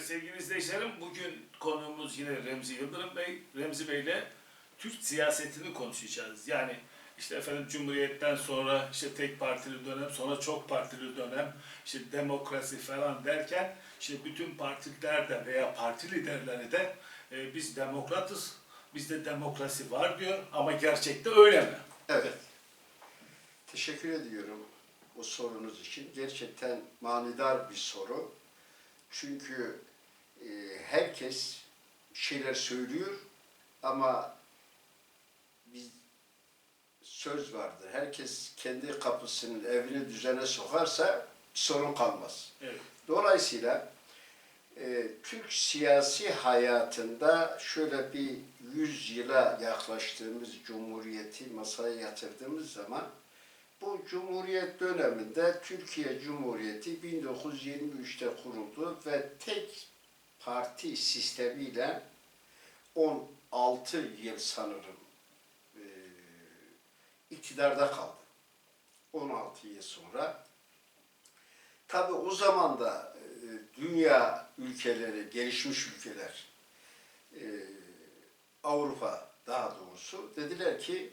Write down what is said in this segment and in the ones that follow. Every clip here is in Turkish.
Sevgili izleyicilerim bugün konuğumuz yine Remzi Yıldırım Bey. Remzi Bey ile Türk siyasetini konuşacağız. Yani işte efendim Cumhuriyet'ten sonra işte tek partili dönem, sonra çok partili dönem, işte demokrasi falan derken işte bütün partiler de veya parti liderleri de e, biz demokratız, bizde demokrasi var diyor ama gerçekte öyle mi? Evet. Teşekkür ediyorum o sorunuz için. Gerçekten manidar bir soru. Çünkü e, herkes bir şeyler söylüyor ama biz söz vardır. Herkes kendi kapısının evini düzene sokarsa sorun kalmaz. Evet. Dolayısıyla e, Türk siyasi hayatında şöyle bir yüz yıla yaklaştığımız Cumhuriyeti masaya yatırdığımız zaman bu Cumhuriyet döneminde Türkiye Cumhuriyeti 1923'te kuruldu ve tek parti sistemiyle 16 yıl sanırım e, iktidarda kaldı. 16 yıl sonra Tabi o zaman da e, dünya ülkeleri, gelişmiş ülkeler, e, Avrupa daha doğrusu dediler ki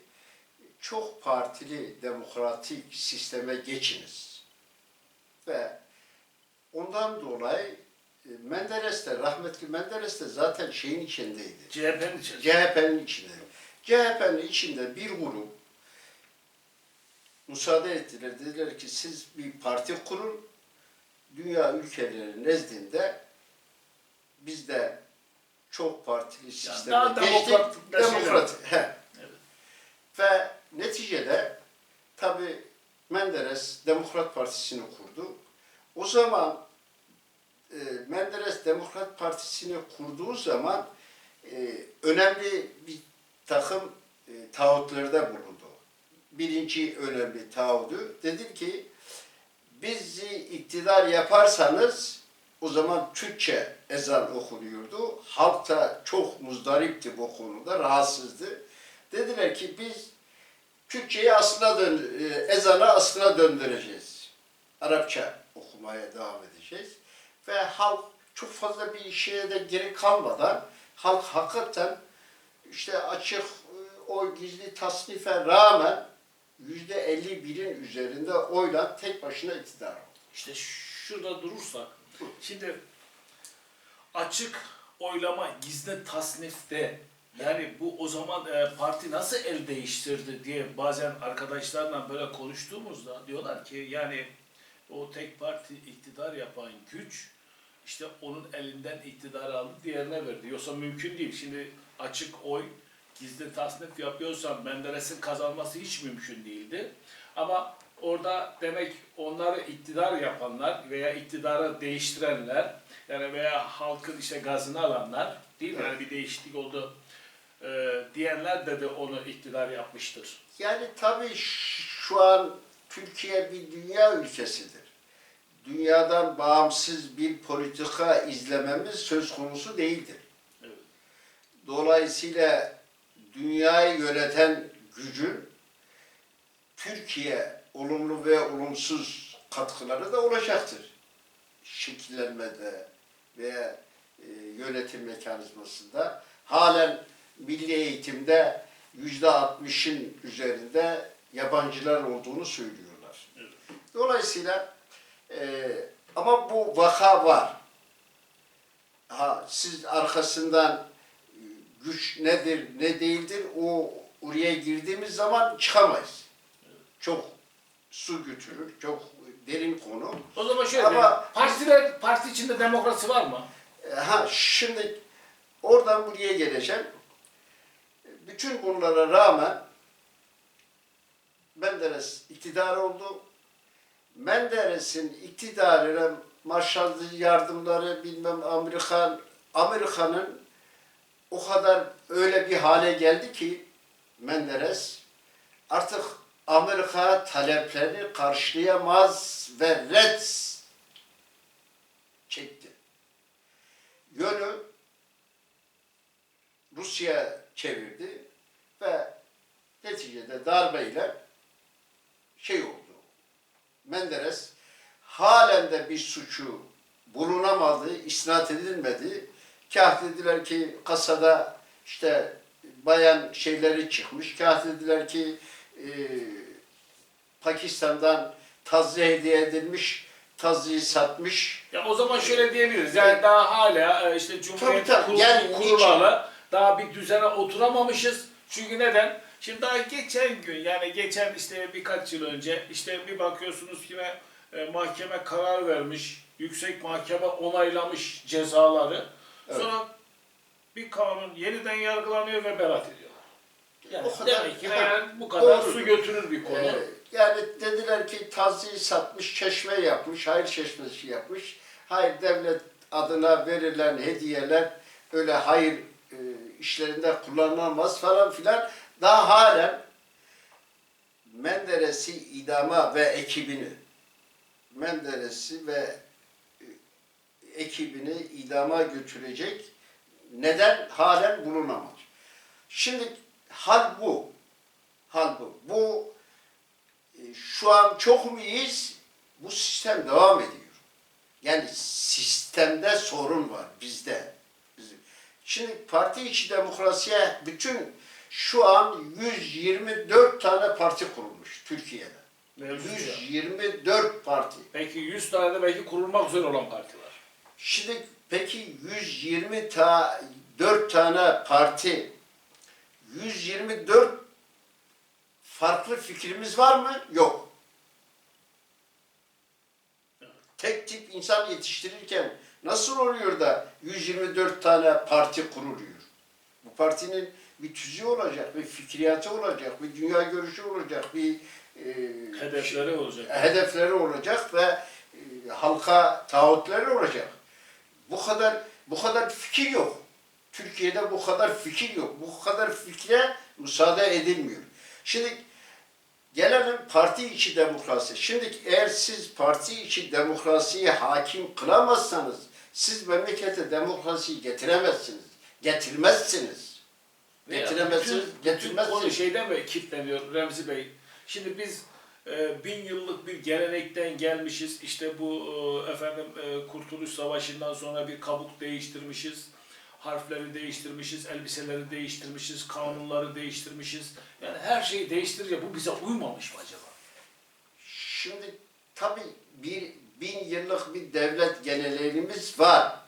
çok partili demokratik sisteme geçiniz. Ve ondan dolayı e, Menderes de, rahmetli Menderes de zaten şeyin içindeydi. CHP'nin içerisinde. CHP'nin içinde. CHP'nin içinde bir grup müsaade ettiler. Dediler ki siz bir parti kurun. Dünya ülkeleri nezdinde biz de çok partili sisteme daha geçtik. demokratikleşelim. Demokrat. He. Evet. Ve neticede tabi Menderes Demokrat Partisi'ni kurdu. O zaman e, Menderes Demokrat Partisi'ni kurduğu zaman e, önemli bir takım e, taahhütlerde bulundu. Birinci önemli taahhüdü dedi ki bizi iktidar yaparsanız o zaman Türkçe ezan okunuyordu. Halk da çok muzdaripti bu konuda, rahatsızdı. Dediler ki biz Türkçeyi aslına dön, e, ezana aslına döndüreceğiz. Arapça okumaya devam edeceğiz. Ve halk çok fazla bir şeye de geri kalmadan halk hakikaten işte açık e, o gizli tasnife rağmen yüzde 51'in üzerinde oyla tek başına iktidar oldu. İşte şurada durursak, şimdi açık oylama gizli tasnifte yani bu o zaman e, parti nasıl el değiştirdi diye bazen arkadaşlarla böyle konuştuğumuzda diyorlar ki yani o tek parti iktidar yapan güç işte onun elinden iktidarı aldı diğerine verdi. Yoksa mümkün değil. Şimdi açık oy gizli tasnif yapıyorsan Menderes'in kazanması hiç mümkün değildi. Ama orada demek onları iktidar yapanlar veya iktidarı değiştirenler yani veya halkın işte gazını alanlar değil mi? Yani bir değişiklik oldu e, diyenler de de onu iktidar yapmıştır. Yani tabii şu an Türkiye bir dünya ülkesidir. Dünyadan bağımsız bir politika izlememiz söz konusu değildir. Evet. Dolayısıyla dünyayı yöneten gücün Türkiye olumlu ve olumsuz katkıları da olacaktır. Şekillenmede veya e, yönetim mekanizmasında halen milli eğitimde yüzde altmışın üzerinde yabancılar olduğunu söylüyorlar. Dolayısıyla e, ama bu vaka var. Ha, siz arkasından e, güç nedir, ne değildir o oraya girdiğimiz zaman çıkamayız. Çok su götürür, çok derin konu. O zaman şöyle Ama- Ama, partiler, parti içinde demokrasi var mı? E, Ha şimdi oradan buraya geleceğim. Bütün bunlara rağmen Menderes iktidar oldu. Menderes'in iktidarına Marshall yardımları bilmem Amerikan Amerika'nın o kadar öyle bir hale geldi ki Menderes artık Amerika taleplerini karşılayamaz ve red çekti. Yönü Rusya çevirdi ve neticede darbeyle şey oldu. Menderes halen de bir suçu bulunamadı, isnat edilmedi. Kah dediler ki kasada işte bayan şeyleri çıkmış. Kah dediler ki e, Pakistan'dan tazı hediye edilmiş, tazıyı satmış. Ya o zaman şöyle diyebiliriz. Yani daha hala e, işte Cumhuriyet Tabii, tabii. kurulu- Yani kurulalı daha bir düzene oturamamışız. Çünkü neden? Şimdi daha geçen gün yani geçen işte birkaç yıl önce işte bir bakıyorsunuz ki e, mahkeme karar vermiş. Yüksek mahkeme onaylamış cezaları. Evet. Sonra bir kanun yeniden yargılanıyor ve beraat ediyorlar. Yani O kadar- demek ki Ha, yani bu kadar doğru. su götürür bir konu. Ee, yani dediler ki tazıyı satmış, çeşme yapmış, hayır çeşmesi yapmış. Hayır devlet adına verilen hediyeler öyle hayır işlerinde kullanılamaz falan filan. Daha halen Menderes'i idama ve ekibini Menderes'i ve e, ekibini idama götürecek neden halen bulunamadı. Şimdi hal bu. Hal bu. Bu e, şu an çok mu iyiyiz? Bu sistem devam ediyor. Yani sistemde sorun var bizde. Şimdi parti içi demokrasiye bütün şu an 124 tane parti kurulmuş Türkiye'de. Mevcut ya. 124 parti. Belki 100 tane de belki kurulmak üzere olan partiler. Şimdi peki 120 ta 4 tane parti 124 farklı fikrimiz var mı? Yok. Tek tip insan yetiştirirken nasıl oluyor da 124 tane parti kuruluyor? Bu partinin bir tüzüğü olacak, bir fikriyatı olacak, bir dünya görüşü olacak, bir e, Hedefleri olacak. hedefleri olacak ve e, halka taahhütleri olacak. Bu kadar bu kadar fikir yok. Türkiye'de bu kadar fikir yok. Bu kadar fikre müsaade edilmiyor. Şimdi gelelim parti içi demokrasi. Şimdi eğer siz parti içi demokrasiyi hakim kılamazsanız siz memlekete demokrasiyi getiremezsiniz. Getirmezsiniz. Getiremezsiniz, getirmezsiniz. konu şeyden mi kilitleniyor Remzi Bey? Şimdi biz e, bin yıllık bir gelenekten gelmişiz. İşte bu e, efendim e, Kurtuluş Savaşı'ndan sonra bir kabuk değiştirmişiz. Harfleri değiştirmişiz, elbiseleri değiştirmişiz, kanunları değiştirmişiz. Yani her şeyi değiştirince bu bize uymamış mı acaba? Şimdi tabii bir bin yıllık bir devlet genelliğimiz var.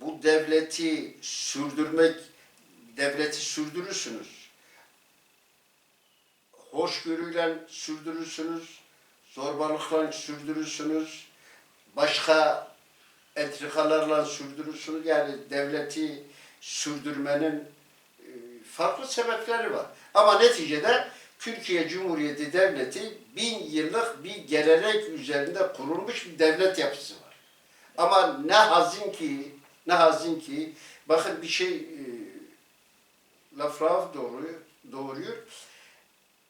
Bu devleti sürdürmek, devleti sürdürürsünüz. Hoşgörüyle sürdürürsünüz, zorbalıkla sürdürürsünüz, başka entrikalarla sürdürürsünüz. Yani devleti sürdürmenin e, farklı sebepleri var. Ama neticede Türkiye Cumhuriyeti Devleti bin yıllık bir gelenek üzerinde kurulmuş bir devlet yapısı var. Ama ne hazin ki, ne hazin ki, bakın bir şey e, laf laf doğruyor, doğuruyor.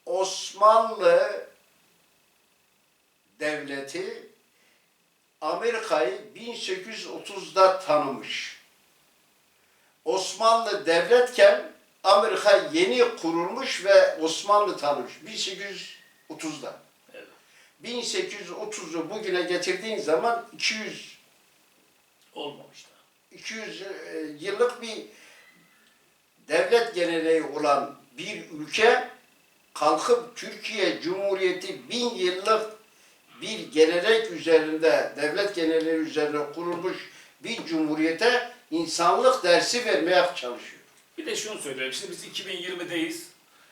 Osmanlı devleti Amerika'yı 1830'da tanımış. Osmanlı devletken Amerika yeni kurulmuş ve Osmanlı tanımış 1830'da. Evet. 1830'u bugüne getirdiğin zaman 200 Olmamış da. 200 e, yıllık bir devlet geleneği olan bir ülke kalkıp Türkiye Cumhuriyeti bin yıllık bir gelenek üzerinde, devlet geleneği üzerine kurulmuş bir cumhuriyete insanlık dersi vermeye çalışıyor. Bir de şunu söyleyeyim. Şimdi biz 2020'deyiz.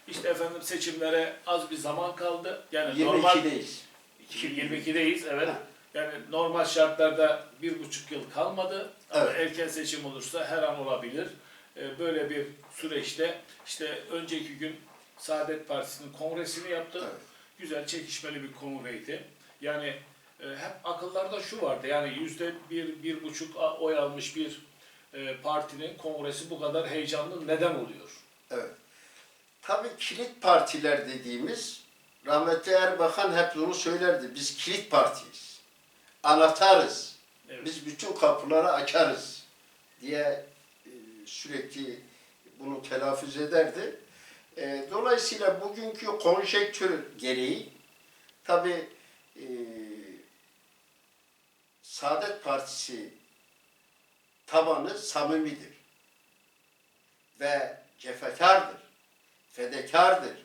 İşte efendim seçimlere az bir zaman kaldı. Yani normal 22'deyiz. 2022'deyiz evet. Ha. Yani normal şartlarda bir buçuk yıl kalmadı. Ama Evet. erken seçim olursa her an olabilir. Ee, Böyle bir süreçte işte önceki gün Saadet Partisi'nin kongresini yaptı. Evet. Güzel çekişmeli bir kongreydi. Yani e, hep akıllarda şu vardı. Yani yüzde bir, bir buçuk oy almış bir e, partinin kongresi bu kadar heyecanlı neden oluyor? Evet. Tabii kilit partiler dediğimiz rahmetli Erbakan hep bunu söylerdi. Biz kilit partiyiz. Anahtarız. Evet. Biz bütün kapıları açarız diye e, sürekli bunu telaffuz ederdi. E, Dolayısıyla bugünkü konjektür gereği tabi Saadet Partisi tabanı samimidir. Ve cefekardır. Fedekardır.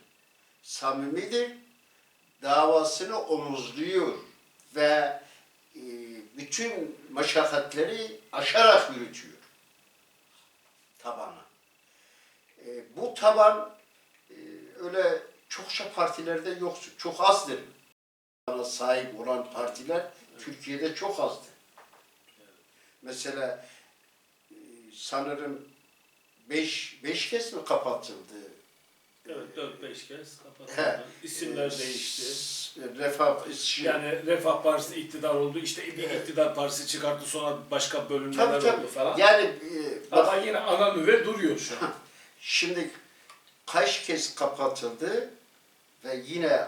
Samimidir. Davasını omuzluyor. Ve e, bütün meşakkatleri aşarak yürütüyor. Tabanı. E, bu taban e, öyle çokça partilerde yoktur. Çok azdır. Sahip olan partiler Türkiye'de çok azdır. Mesela sanırım beş, beş kez mi kapatıldı? Evet 4-5 kez He. kapatıldı. İsimler değişti. S- Refah, şey- Yani Refah Partisi iktidar oldu. İşte bir iktidar partisi çıkarttı sonra başka bölümler tabii, tabii. oldu falan. Yani e, bak, Ama yine ana nüve duruyor şu an. şimdi kaç kez kapatıldı ve yine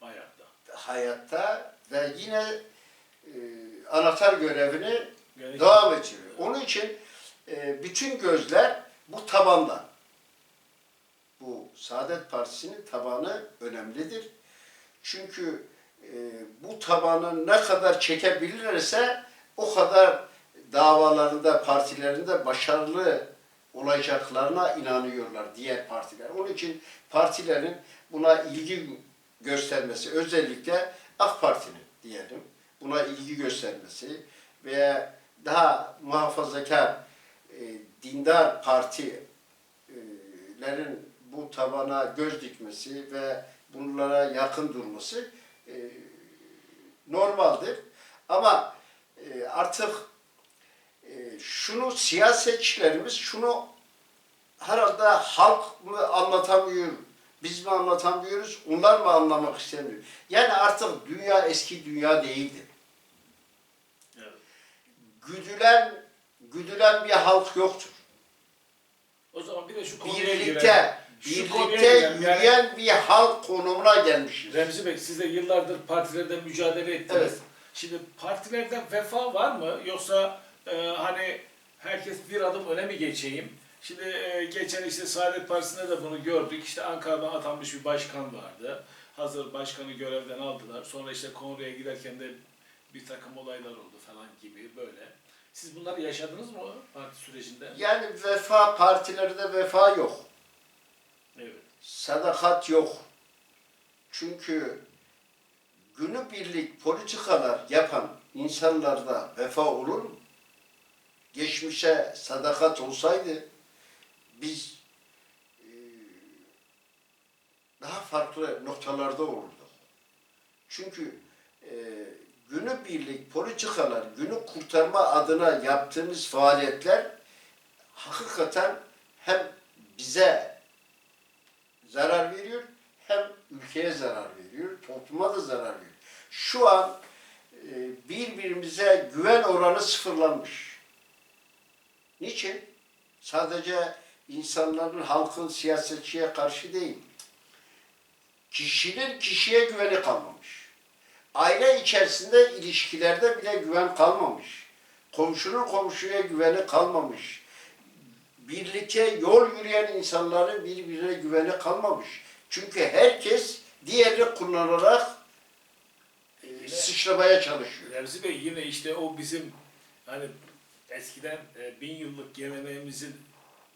Hayatta. hayatta ve yine e, anahtar görevini Yani devam ettiriyor. Onun için e, bütün gözler bu tabanda. Bu Saadet Partisi'nin tabanı önemlidir. Çünkü e, bu tabanı ne kadar çekebilirlerse o kadar davalarında, partilerinde başarılı olacaklarına inanıyorlar diğer partiler. Onun için partilerin buna ilgi göstermesi, özellikle AK Parti'nin diyelim, buna ilgi göstermesi veya daha muhafazakar, dindar partilerin bu tabana göz dikmesi ve bunlara yakın durması e, normaldir. Ama e, artık e, şunu siyasetçilerimiz şunu herhalde halk mı anlatamıyor, biz mi anlatamıyoruz, onlar mı anlamak istemiyor. Yani artık dünya eski dünya değildir. Evet. Güdülen, güdülen bir halk yoktur. O zaman bir de şu konuya. Birlikte, Şu konuya birlikte girelim. Yani yürüyen bir halk konumuna gelmişiz. Remzi Bey siz de yıllardır partilerde mücadele ettiniz. Evet. Şimdi partilerde vefa var mı? Yoksa e, hani herkes bir adım öne mi geçeyim? Şimdi e, geçen işte Saadet Partisi'nde de bunu gördük. İşte Ankara'dan atanmış bir başkan vardı. Hazır başkanı görevden aldılar. Sonra işte kongreye giderken de bir takım olaylar oldu falan gibi böyle. Siz bunları yaşadınız mı parti sürecinde? Yani vefa partilerde vefa yok. Evet. Sadakat yok. Çünkü günübirlik politikalar yapan insanlarda vefa olur mu? Geçmişe sadakat olsaydı biz e, daha farklı noktalarda olurduk. Çünkü e, günübirlik politikalar, günü kurtarma adına yaptığımız faaliyetler hakikaten hem bize zarar veriyor hem ülkeye zarar veriyor, topluma da zarar veriyor. Şu an e, birbirimize güven oranı sıfırlanmış. Niçin? Sadece insanların, halkın siyasetçiye karşı değil. Kişinin kişiye güveni kalmamış. Aile içerisinde ilişkilerde bile güven kalmamış. Komşunun komşuya güveni kalmamış birlikte yol yürüyen insanların birbirine güveni kalmamış. Çünkü herkes diğerini kullanarak e, sıçramaya çalışıyor. Remzi Bey yine işte o bizim hani eskiden e, bin yıllık geleneğimizin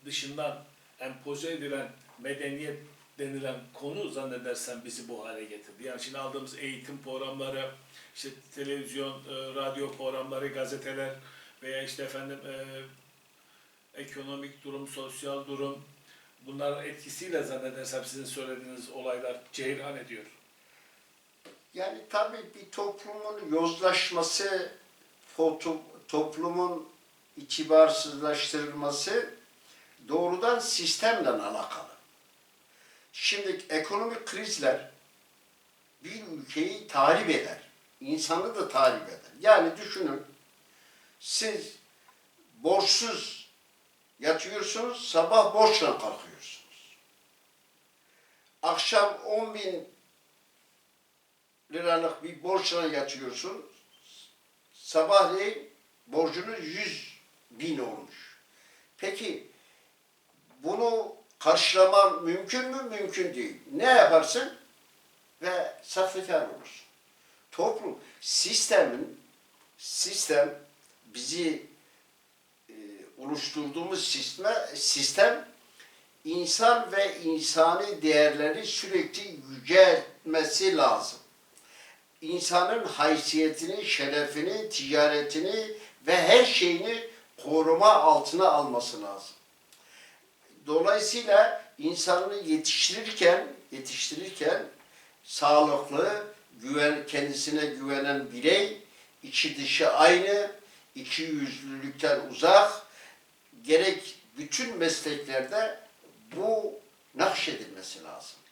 dışından empoze edilen medeniyet denilen konu zannedersem bizi bu hale getirdi. Yani şimdi aldığımız eğitim programları, işte televizyon, e, radyo programları, gazeteler veya işte efendim e, ekonomik durum, sosyal durum bunların etkisiyle zannedersem sizin söylediğiniz olaylar ceyran ediyor. Yani tabii bir toplumun yozlaşması, toplumun itibarsızlaştırılması doğrudan sistemle alakalı. Şimdi ekonomik krizler bir ülkeyi tahrip eder. insanı da tahrip eder. Yani düşünün siz borçsuz yatıyorsunuz, sabah borçla kalkıyorsunuz. Akşam 10 bin liralık bir borçla yatıyorsun. Sabahleyin borcunuz 100 bin olmuş. Peki bunu karşılaman mümkün mü? Mümkün değil. Ne yaparsın? Ve sahtekar olursun. Toplum, sistemin sistem bizi e, oluşturduğumuz sisteme, sistem insan ve insani değerleri sürekli yüceltmesi lazım. İnsanın haysiyetini, şerefini, ticaretini ve her şeyini koruma altına alması lazım. Dolayısıyla insanını yetiştirirken yetiştirirken sağlıklı, güven kendisine güvenen birey, içi dışı aynı, iki yüzlülükten uzak, gerek bütün mesleklerde bu nakşedilmesi lazım.